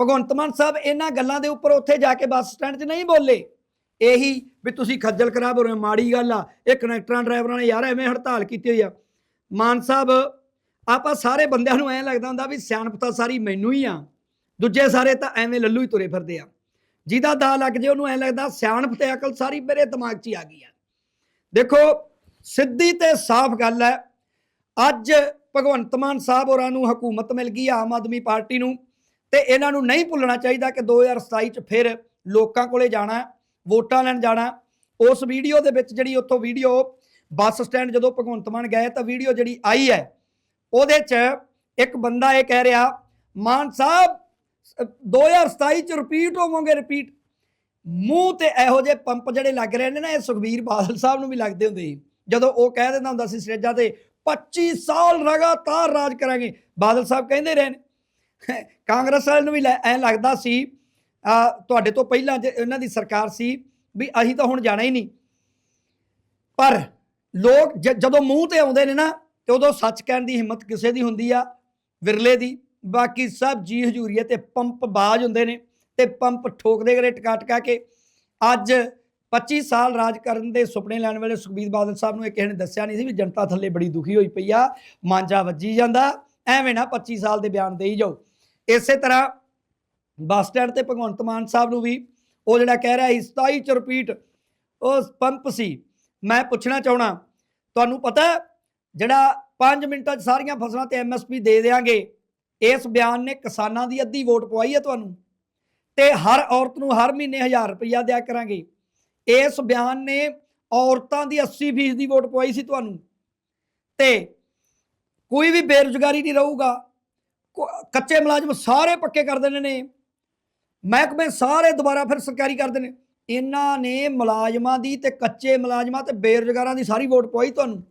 ਭਗਵੰਤ ਮਾਨ ਸਾਹਿਬ ਇਹਨਾਂ ਗੱਲਾਂ ਦੇ ਉੱਪਰ ਉੱਥੇ ਜਾ ਕੇ ਬੱਸ ਸਟੈਂਡ 'ਚ ਨਹੀਂ ਬੋਲੇ। ਇਹੀ ਵੀ ਤੁਸੀਂ ਖੱਜਲ ਖਰਾਬ ਹੋ ਰਹੇ ਹੋ, ਮਾੜੀ ਗੱਲ ਆ। ਇਹ ਕਨੈਕਟਰਾਂ, ਡਰਾਈਵਰਾਂ ਨੇ ਯਾਰ ਐਵੇਂ ਹੜਤਾਲ ਕੀਤੀ ਹੋਈ ਆ। ਮਾਨ ਸਾਹਿਬ, ਆਪਾਂ ਸਾਰੇ ਬੰਦਿਆਂ ਨੂੰ ਐਂ ਲੱਗਦਾ ਹੁੰਦਾ ਵੀ ਸਿਆਣਪ ਤਾਂ ਸਾਰੀ ਮੈਨੂੰ ਹੀ ਆ। ਦੂਜੇ ਸਾਰੇ ਤਾਂ ਐਵੇਂ ਲੱਲੂ ਹੀ ਤੁਰੇ ਫਿਰਦੇ ਆ। ਜਿਹਦਾ ਦਾ ਲੱਗ ਜੇ ਉਹਨੂੰ ਐਂ ਲੱਗਦਾ ਸਿਆਣਪ ਤੇ ਅਕਲ ਸਾਰੀ ਮੇਰੇ ਦਿਮਾਗ 'ਚ ਹੀ ਆ ਗਈ ਆ। ਦੇਖੋ, ਸਿੱਧੀ ਤੇ ਸਾਫ਼ ਗੱਲ ਹੈ, ਅੱਜ ਭਗਵੰਤ ਮਾਨ ਸਾਹਿਬ ਹੋਰਾਂ ਨੂੰ ਹਕੂਮਤ ਮਿਲ ਗਈ ਆਮ ਆਦਮੀ ਪਾਰਟੀ ਨੂੰ। ਤੇ ਇਹਨਾਂ ਨੂੰ ਨਹੀਂ ਭੁੱਲਣਾ ਚਾਹੀਦਾ ਕਿ 2027 ਚ ਫਿਰ ਲੋਕਾਂ ਕੋਲੇ ਜਾਣਾ ਵੋਟਾਂ ਲੈਣ ਜਾਣਾ। ਉਸ ਵੀਡੀਓ ਦੇ ਵਿੱਚ ਜਿਹੜੀ ਉੱਥੋਂ ਵੀਡੀਓ ਬੱਸ ਸਟੈਂਡ ਜਦੋਂ ਭਗਵੰਤ ਮਾਨ ਗਏ ਤਾਂ ਵੀਡੀਓ ਜਿਹੜੀ ਆਈ ਹੈ ਉਹਦੇ 'ਚ ਇੱਕ ਬੰਦਾ ਇਹ ਕਹਿ ਰਿਹਾ ਮਾਨ ਸਾਹਿਬ ਅ, 2027 ਚ ਰਿਪੀਟ ਹੋਵੋਗੇ ਰਿਪੀਟ ਮੂੰਹ ਤੇ ਇਹੋ ਜਿਹੇ ਪੰਪ ਜਿਹੜੇ ਲੱਗ ਰਹੇ ਨੇ ਨਾ ਇਹ ਸੁਖਬੀਰ ਬਾਦਲ ਸਾਹਿਬ ਨੂੰ ਵੀ ਲੱਗਦੇ ਹੁੰਦੇ ਸੀ। ਜਦੋਂ ਉਹ ਕਹਿ ਦਿੰਦਾ ਹੁੰਦਾ ਸੀ ਸਟੇਜਾਂ ਤੇ 25 ਸਾਲ ਲਗਾਤਾਰ ਰਾਜ ਕਰਾਂਗੇ। ਬਾਦਲ ਸਾਹਿਬ ਕਹਿੰਦੇ ਰਹੇ ਨੇ ਕਾਂਗਰਸ ਵਾਲਿਆਂ ਨੂੰ ਵੀ ਲੈ- ਐਂ ਲੱਗਦਾ ਸੀ ਤੁਹਾਡੇ ਤੋਂ ਪਹਿਲਾਂ ਜੇ ਇਹਨਾਂ ਦੀ ਸਰਕਾਰ ਸੀ ਵੀ ਅਸੀਂ ਤਾਂ ਹੁਣ ਜਾਣਾ ਹੀ ਨਹੀਂ। ਪਰ ਲੋਕ ਜਦੋਂ ਮੂੰਹ ਤੇ ਆਉਂਦੇ ਨੇ ਨਾ, ਤੇ ਉਦੋਂ ਸੱਚ ਕਹਿਣ ਦੀ ਹਿੰਮਤ ਕਿਸੇ ਦੀ ਹੁੰਦੀ ਆ, ਵਿਰਲੇ ਦੀ। ਬਾਕੀ ਸਭ ਜੀ ਹਜੂਰੀਏ ਤੇ ਪੰਪ ਬਾਜ ਹੁੰਦੇ ਨੇ ਤੇ ਪੰਪ ਠੋਕਦੇ ਗਰੇ ਟਕਾ ਟਕਾ ਕੇ। ਅੱਜ 25 ਸਾਲ ਰਾਜ ਕਰਨ ਦੇ ਸੁਪਨੇ ਲੈਣ ਵਾਲੇ ਸੁਖਬੀਰ ਬਾਦਲ ਸਾਹਿਬ ਨੂੰ ਇਹ ਕਿਸੇ ਨੇ ਦੱਸਿਆ ਨਹੀਂ ਸੀ ਵੀ ਜਨਤਾ ਥੱਲੇ ਬੜੀ ਦੁਖੀ ਹੋਈ ਪਈ ਆ ਮਾਂਜਾ ਵੱਜੀ ਜਾਂਦਾ। ਐਵੇਂ ਨਾ 25 ਸਾਲ ਦੇ ਬਿਆਨ ਦੇਈ ਜਾਓ। ਇਸੇ ਤਰ੍ਹਾਂ ਬੱਸ ਸਟੈਂਡ ਤੇ ਭਗਵੰਤ ਮਾਨ ਸਾਹਿਬ ਨੂੰ ਵੀ ਉਹ ਜਿਹੜਾ ਕਹਿ ਰਿਹਾ ਸੀ 27 ਚ ਰਿਪੀਟ ਉਹ ਪੰਪ ਸੀ। ਮੈਂ ਪੁੱਛਣਾ ਚਾਹਣਾ ਤੁਹਾਨੂੰ ਪਤਾ ਜਿਹੜਾ 5 ਮਿੰਟਾਂ 'ਚ ਸਾਰੀਆਂ ਫਸਲਾਂ ਤੇ ਐਮਐਸਪੀ ਦੇ ਦੇਾਂਗੇ ਇਸ ਬਿਆਨ ਨੇ ਕਿਸਾਨਾਂ ਦੀ ਅੱਧੀ ਵੋਟ ਪਵਾਈ ਹੈ ਤੁਹਾਨੂੰ? ਤੇ ਹਰ ਔਰਤ ਨੂੰ ਹਰ ਮਹੀਨੇ 1000 ਰੁਪਇਆ ਦਿਆ ਕਰਾਂਗੇ। ਇਸ ਬਿਆਨ ਨੇ ਔਰਤਾਂ ਦੀ 80% ਦੀ ਵੋਟ ਪਵਾਈ ਸੀ ਤੁਹਾਨੂੰ? ਤੇ ਕੋਈ ਵੀ ਬੇਰੁਜ਼ਗਾਰੀ ਨਹੀਂ ਰਹੂਗਾ। ਕੋ- ਕੱਚੇ ਮੁਲਾਜ਼ਮ ਸਾਰੇ ਪੱਕੇ ਕਰ ਦੇਣੇ ਨੇ। ਮਹਿਕਮੇ ਸਾਰੇ ਦੁਬਾਰਾ ਫਿਰ ਸਰਕਾਰੀ ਕਰ ਦੇਣੇ ਇਹਨਾਂ ਨੇ ਮੁਲਾਜ਼ਮਾਂ ਦੀ ਤੇ ਕੱਚੇ ਮੁਲਾਜ਼ਮਾਂ ਤੇ ਬੇਰੁਜ਼ਗਾਰਾਂ ਦੀ ਸਾਰੀ ਵੋਟ ਪਵਾਈ ਤੁਹਾਨੂੰ।